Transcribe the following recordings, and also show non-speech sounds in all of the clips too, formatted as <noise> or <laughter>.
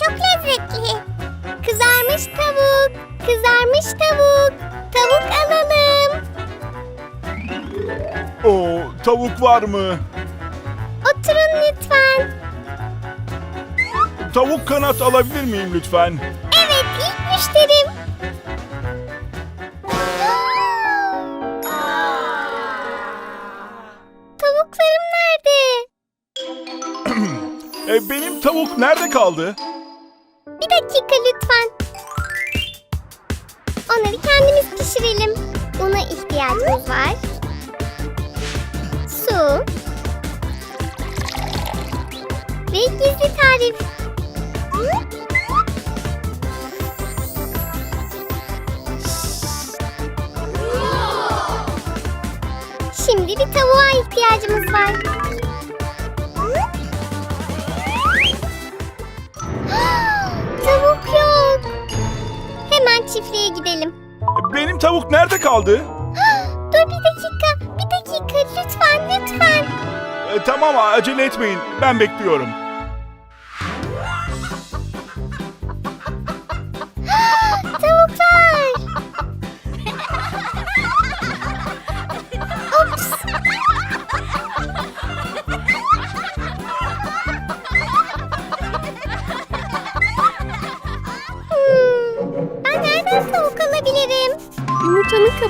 çok lezzetli. Kızarmış tavuk, kızarmış tavuk. Tavuk alalım. Oo, tavuk var mı? Oturun lütfen. Tavuk kanat alabilir miyim lütfen? Evet, ilk müşterim. Tavuklarım nerede? <clears throat> E, benim tavuk nerede kaldı? Bir dakika lütfen. Onları kendimiz pişirelim. Una ihtiyacımız var. Su. Ve gizli tarif. Şimdi bir tavuğa ihtiyacımız var. Çiftliğe gidelim. E, benim tavuk nerede kaldı? Dur bir dakika, bir dakika lütfen lütfen. E, tamam acele etmeyin. Ben bekliyorum.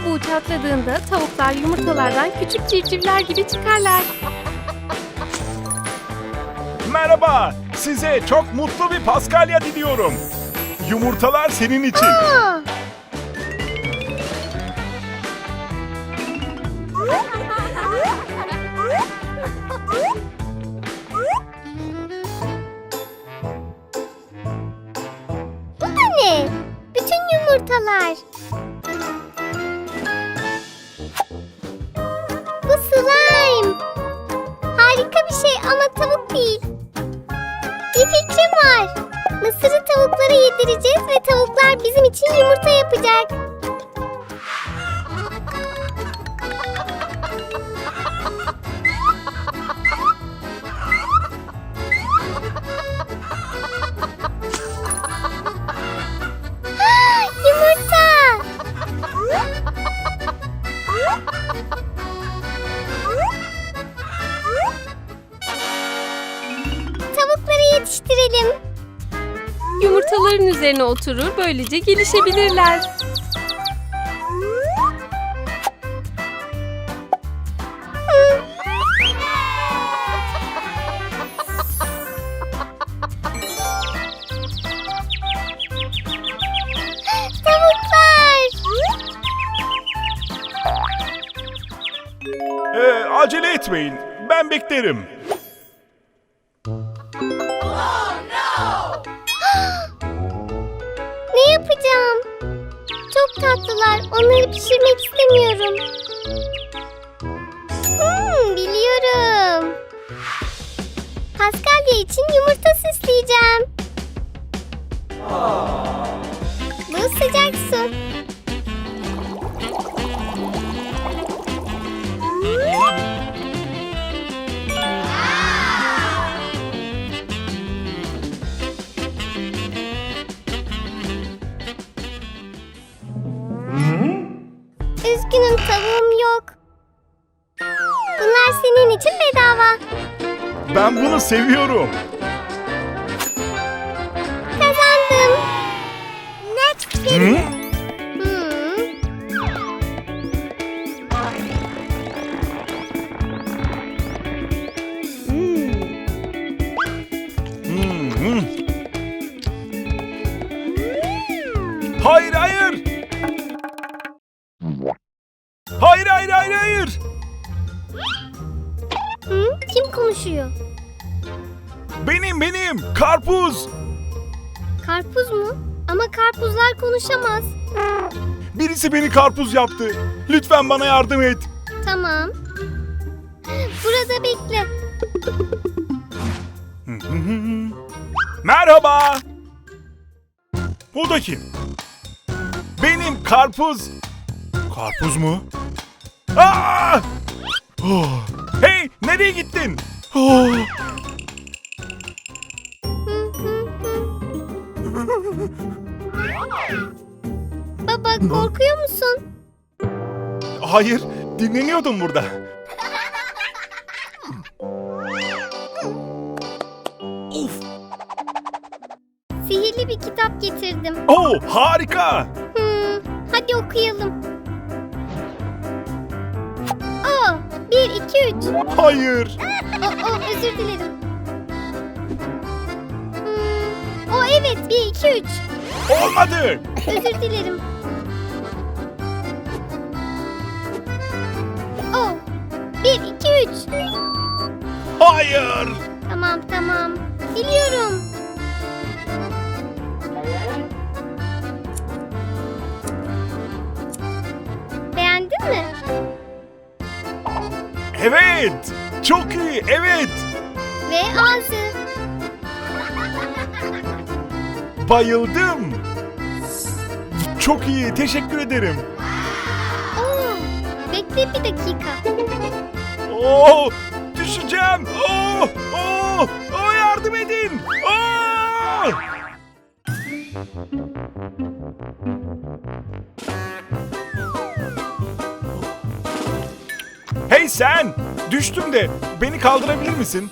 Yumurtanın kabuğu çatladığında tavuklar yumurtalardan küçük civcivler gibi çıkarlar. Merhaba. Size çok mutlu bir Paskalya diliyorum. Yumurtalar senin için. Aa, Bu da ne? Bütün yumurtalar. Ama tavuk değil. Bir fikrim var. Mısırı tavuklara yedireceğiz ve tavuklar bizim için yumurta yapacak. Üzerine oturur böylece gelişebilirler. Tavuklar! E, acele etmeyin. Ben beklerim. Onları pişirmek istemiyorum. Hmm, biliyorum. Paskalya için yumurta süsleyeceğim. Bu sıcak su. Ben bunu seviyorum. Kazandım. Next Hı? Hmm. Hmm, hmm. Konuşamaz. Birisi beni karpuz yaptı. Lütfen bana yardım et. Tamam. Burada bekle. Merhaba. Bu da kim? Benim karpuz. Karpuz mu? Aa! Oh. Hey, nereye gittin? Oh. Baba korkuyor musun? Hayır, dinleniyordum burada. Sihirli bir kitap getirdim. Oo, harika. Hmm, hadi okuyalım. O, bir, iki, üç. Hayır. O, o, özür dilerim. Hmm, o evet, bir, iki, üç. Olmadı. Özür dilerim. Hayır. Tamam, tamam. Biliyorum. Beğendin mi? Evet. Çok iyi, evet. Ve ağzı. Bayıldım. Çok iyi, teşekkür ederim. Oo, bekle bir dakika. Oo, düşeceğim. Oo, oo, oo, yardım edin. Oo! Hey sen, düştüm de beni kaldırabilir misin?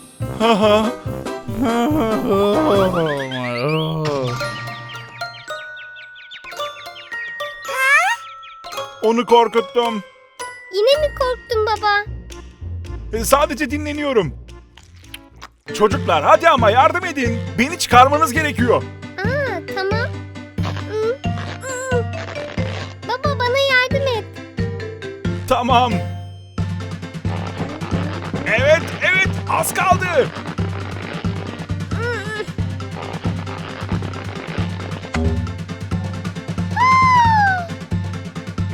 Onu korkuttum. Yine mi korktun baba? E, Sadece dinleniyorum. Çocuklar hadi ama yardım edin. Beni çıkarmanız gerekiyor. Aa, tamam. Hmm, hmm. Baba bana yardım et. Tamam. Evet, evet. Az kaldı. Hmm.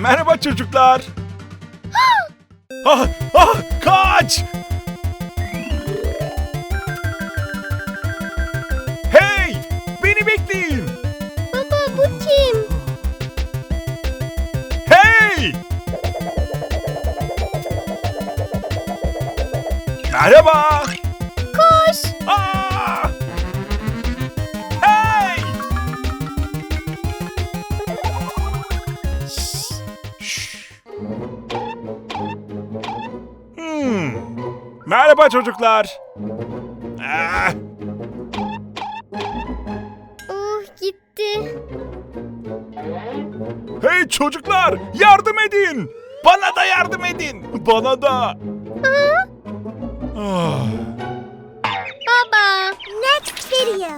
Merhaba çocuklar. Ah, ah, kaç! Hey! Beni bekleyin. Baba bu kim? Hey! Merhaba. Merhaba çocuklar. Ah, Oh gitti. hey çocuklar, yardım edin. Bana da yardım edin. Bana da. Ah. Baba. Next video.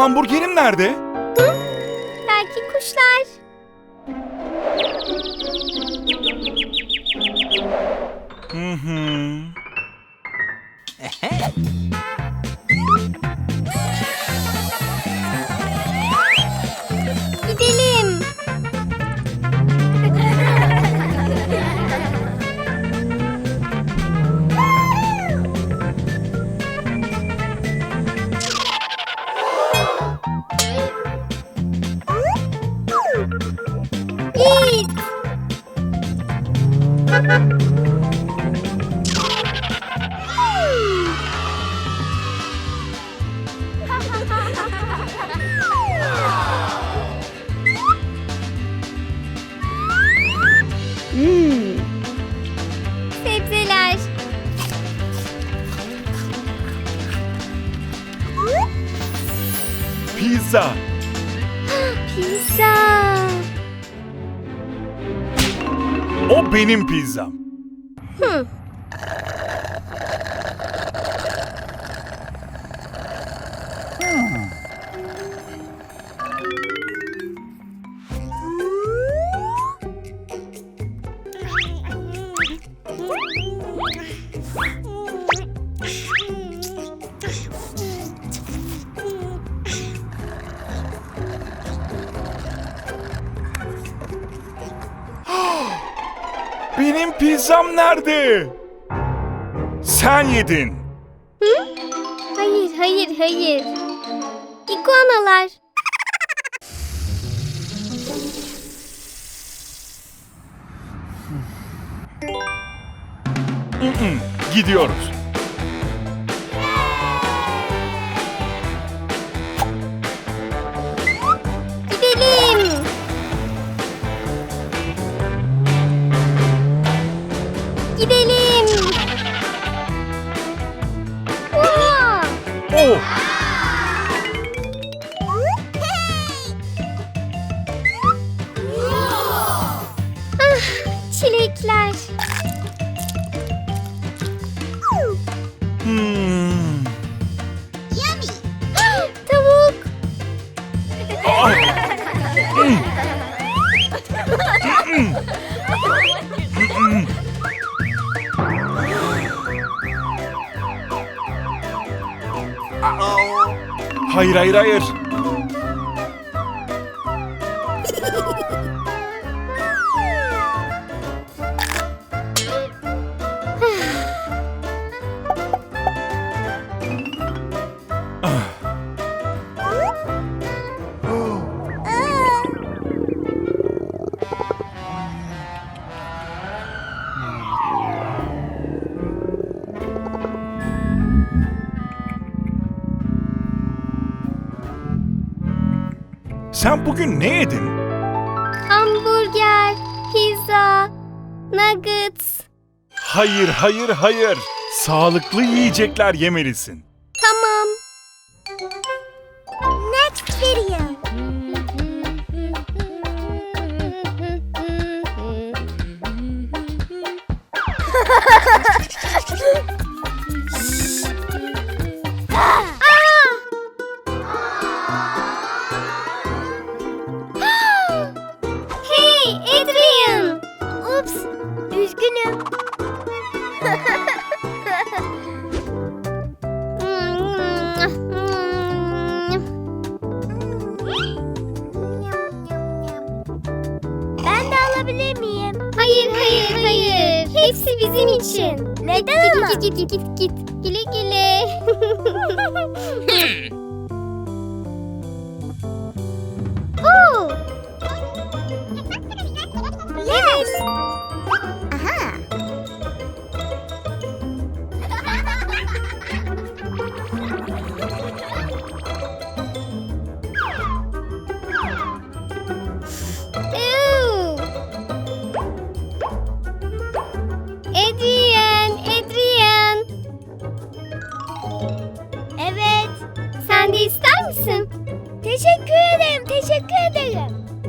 Hamburgerim nerede? O pizzam nerede? Sen yedin. Hayır, hayır, hayır. İguanalar. Gidiyoruz. Hayır hayır hayır. Bugün ne yedin? Hamburger, pizza, nuggets. Hayır hayır hayır. Sağlıklı yiyecekler yemelisin. Alabilir miyim? Hayır, hayır, hayır. Hepsi bizim için. Neden ama? Git, git, git, git, git. Güle güle. <laughs> teşekkür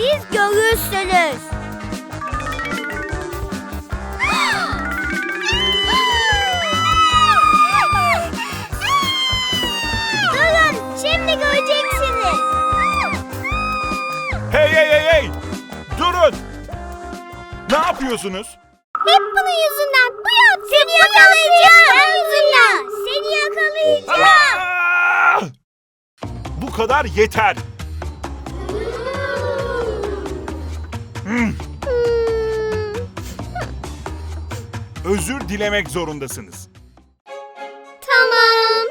Siz görürsünüz. Durun, şimdi göreceksiniz. Hey hey hey hey! Durun! Ne yapıyorsunuz? Hep bunun yüzünden. Bu yaptı. Seni yakalayacağım. yüzünden. Seni yakalayacağım. Aa! Bu kadar yeter. Özür dilemek zorundasınız. Tamam.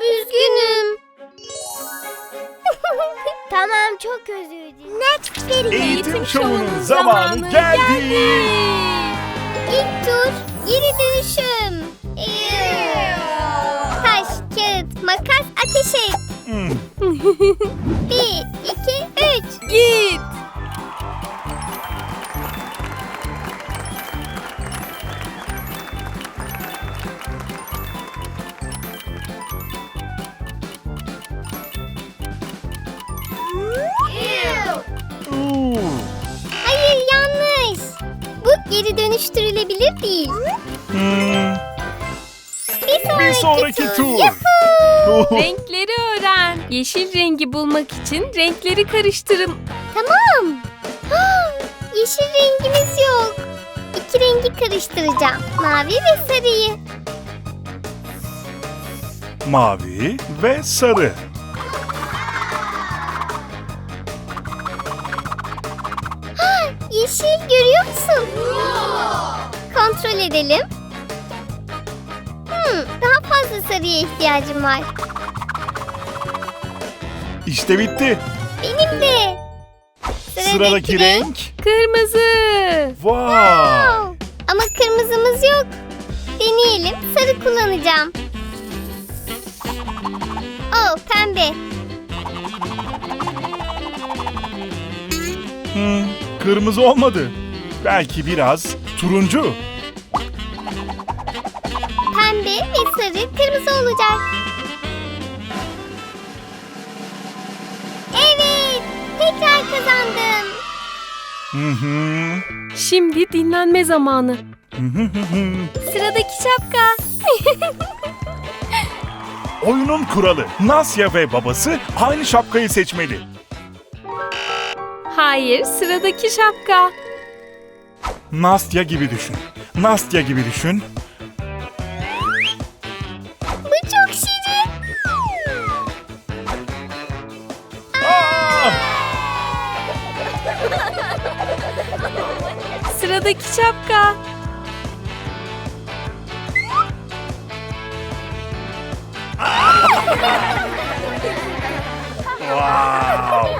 Üzgünüm. <laughs> tamam çok özür dilerim. Next period. Eğitim şovunun zamanı geldi. İlk tur geri dönüşüm. Taş, kağıt, makas, ateş et. Hmm, <laughs> Bir, iki, üç. Git. Dönüştürülebilir değil. Hmm, Bir sonraki, Bir sonraki tur. Yahoo! <laughs> Renkleri öğren. Yeşil rengi bulmak için renkleri karıştırın. Tamam. <gasps> Yeşil rengimiz yok. İki rengi karıştıracağım. Mavi ve sarıyı. Mavi ve sarı. Kontrol edelim. Hmm, daha fazla sarıya ihtiyacım var. İşte bitti. Benim de. Sıradaki renk. Kırmızı. Vay. Wow. Ama kırmızımız yok. Deneyelim. Sarı kullanacağım. Oh pembe. Hmm, kırmızı olmadı. Belki biraz turuncu. Pembe ve sarı kırmızı olacak. Evet. Tekrar kazandım. Hı hı. Şimdi dinlenme zamanı. Hı hı hı hı. Sıradaki şapka. <laughs> Oyunun kuralı. Nasya ve babası aynı şapkayı seçmeli. Hayır, sıradaki şapka. Nastya gibi düşün. Nastya gibi düşün. Sıradaki şapka. Wow!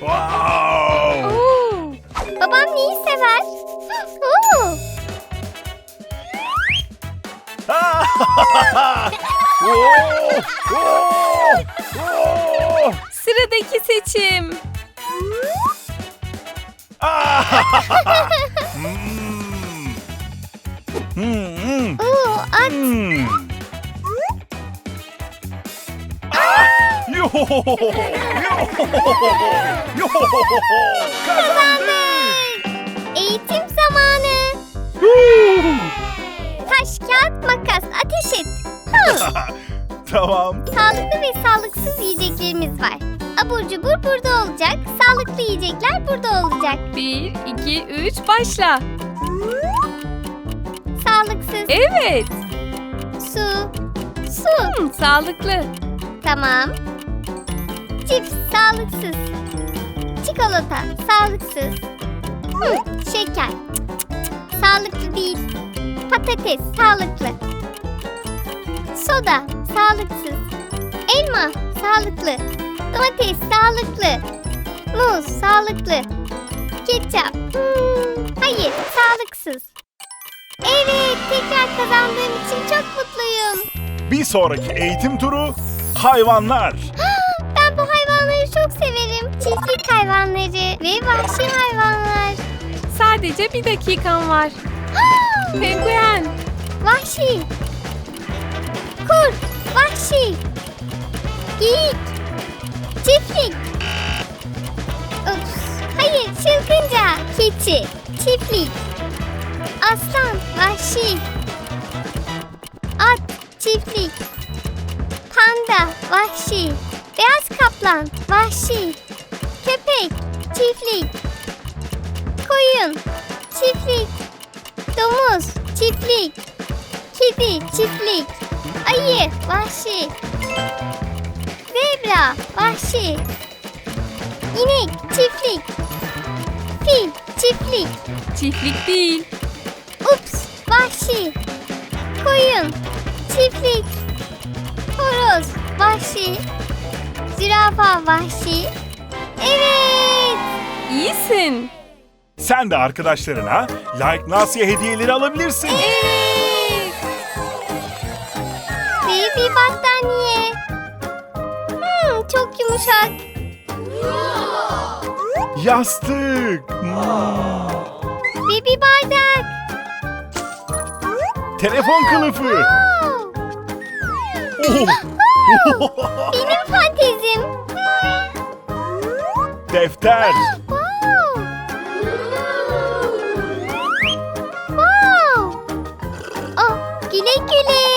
Wow! Oo. Babam neyi sever? Oo. <laughs> Sıradaki seçim. Hmm. Hmm, hmm, hmm. Ah! Yo! Yo! Kazandık! Eğitim zamanı. Taş, kağıt, makas, ateş et. tamam. Sağlıklı ve sağlıksız yiyeceklerimiz var. Abur cubur burada olacak. Sağlıklı yiyecekler burada olacak. Bir, iki, üç, başla. Sağlıksız Evet. su. Su. Hmm, sağlıklı. Tamam. Cips sağlıksız. Çikolata sağlıksız. Hı, şeker. Sağlıklı değil. Patates sağlıklı. Soda sağlıksız. Elma sağlıklı. Domates sağlıklı. Muz sağlıklı. Ketçap. hmm, hayır sağlıksız. Evet tekrar kazandığım için çok mutluyum. Bir sonraki eğitim turu hayvanlar. <gasps> Ben bu hayvanları çok severim. Çiftlik hayvanları ve vahşi hayvanlar. Sadece bir dakikan var. <gasps> Penguen. Vahşi. Kurt. Vahşi. Geyik. Çiftlik. Ups. Hayır çılgınca. Keçi. Çiftlik. Aslan. Vahşi. At. Çiftlik. Panda. Vahşi. Beyaz kaplan. Vahşi. Köpek. Çiftlik. Koyun. Çiftlik. Domuz. Çiftlik. Kedi. Çiftlik. Ayı. Vahşi. Zebra. Vahşi. İnek. Çiftlik. Fil. Çiftlik. Çiftlik değil. Ups. Vahşi. Koyun. Çiftlik. Horoz. Vahşi. Zürafa. Vahşi. Evet. İyisin. Sen de arkadaşlarına Like Nasya hediyeleri alabilirsin. Evet. Ve bir battaniye. Çok yumuşak. Yastık. Ve bir bardak. Telefon kılıfı. <laughs> Benim fantezim. Defter. Wow. Wow. Oh, güle güle.